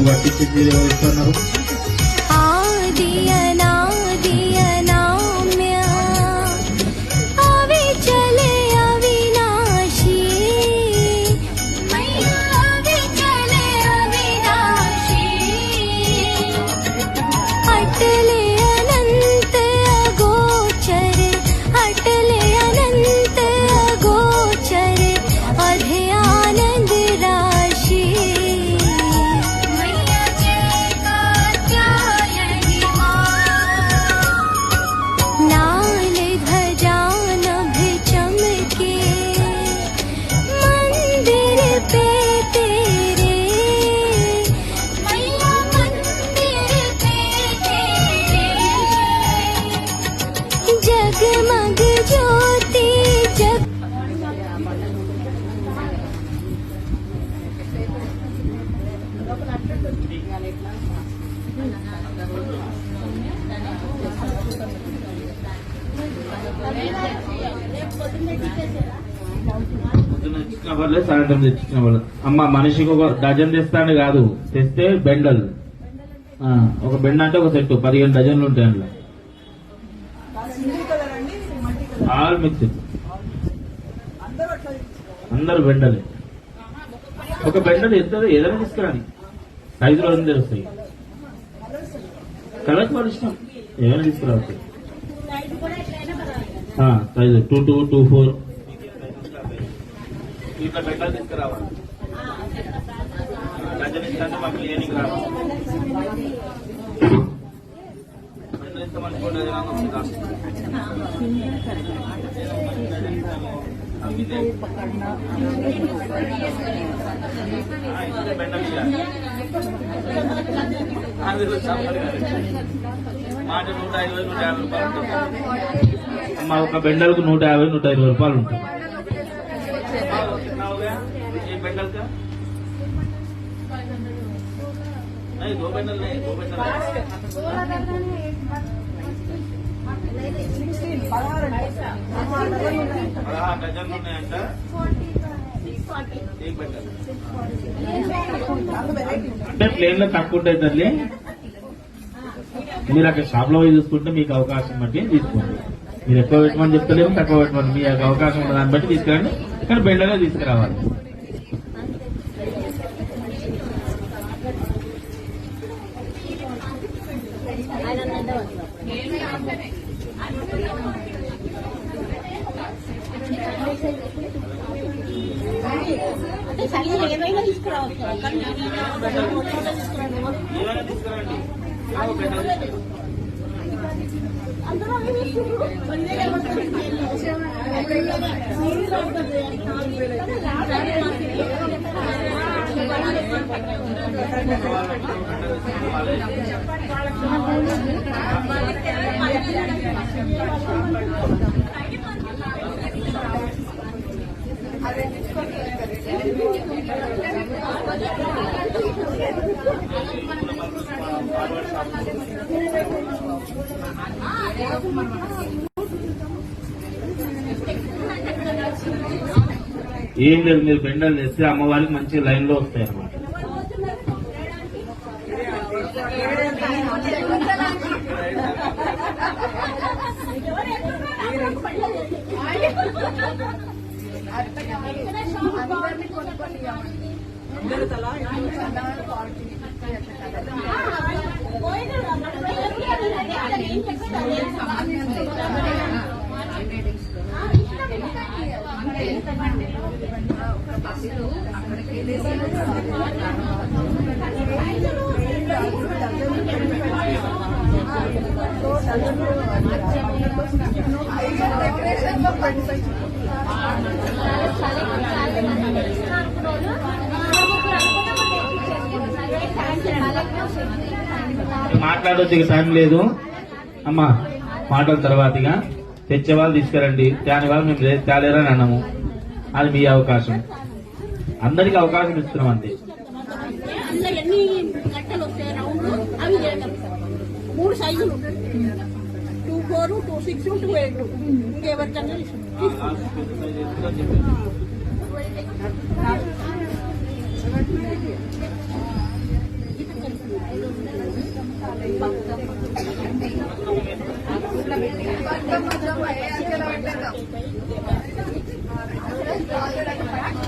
ఎవరు చీర రాలేదు ఎవరు ఇస్తున్నారు తెచ్చిన సాయంత్రం తెచ్చిన వాళ్ళు. అమ్మ మనిషికి ఒక డజన్ తెస్తాను కాదు. తెస్తే బెండల్. ఒక బెండ అంటే ఒక సెట్ పదిహేను డజన్లు ఉంటాయి అందులో. All mix. అందరూ అందరు బెండలే. ఒక బెండలు ఎంత ఏదైనా తీసుకురాని. సైజులో ఉంది తెలుస్తాయి కలర్స్ వాళ్ళు ఇష్టం ఏదైనా తీసుకురావచ్చు. ఆ, size two two two four ఇట్లా బెండలు తీసుకురావాలి డజన్ ఇస్తాను మాకు ఏనికి రావాలి బెండలు ఇస్తామని కూడా డజన్ అన్న ఉందా? ఆ, ఇస్తే బెండలు ఇవ్వాలి. మాట నూట ఇరవై నూట యాభై రూపాయలు మా ఒక బెండలకు నూట యాభై నూట ఇరవై రూపాయలు ఉంటుంది పదహారు ఉన్నాయంట. అంటే ప్లేన్లో తక్కువ ఉంటాయి తల్లి. మీరు అక్కడ షాప్లో చూసుకుంటే మీకు అవకాశం బట్టి తీసుకోండి. మీరు ఎక్కువ పెట్టమని చెప్తలేము తక్కువ పెట్టమని మీ యొక్క అవకాశం ఉన్న దాన్ని బట్టి తీసుకురండి. కానీ బెండగా తీసుకురావాలి. ఏమైనా తీసుకురావచ్చు. కానీ తీసుకురండి ఏవో ఏం లేదు మీరు బెండలు తెస్తే అమ్మవారికి మంచి లైన్లో వస్తాయి అన్నమాట. అందరూ తలా బస్సులు ఇక టైం లేదు. అమ్మా మాటల తర్వాతగా. తెచ్చేవాళ్ళు తీసుకురండి. దానివల్ల మేము తేలేరని అన్నాము. అది మీ అవకాశం. అందరికి అవకాశం ఇస్తున్నాం అంతే. అందులో ఎన్ని కట్టలు వస్తాయి? రౌండ్ అవి చేద్దాం మూడు సైజులు. Two four two six two eight. ఇంకెవరికన్నా తీసుకుంటాం ఓం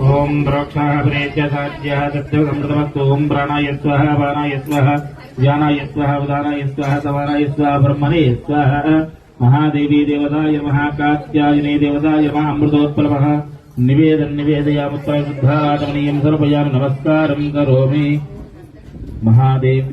ఓం ప్రాణాయ స్వः పానాయ స్వः ధ్యానాయ స్వः ఉదానాయ స్వः సమానాయ స్వः బ్రహ్మణే స్వः మహాదేవీ దేవతాయ మహాకాత్యాయనే దేవతాయ మహామృతోత్పలమ అమృతోత్పలమః నివేదన్ నివేదయాముత్ర శుద్ధారాధమనీయం సమర్పయామి నమస్కారం కరోమి. మహాదేవి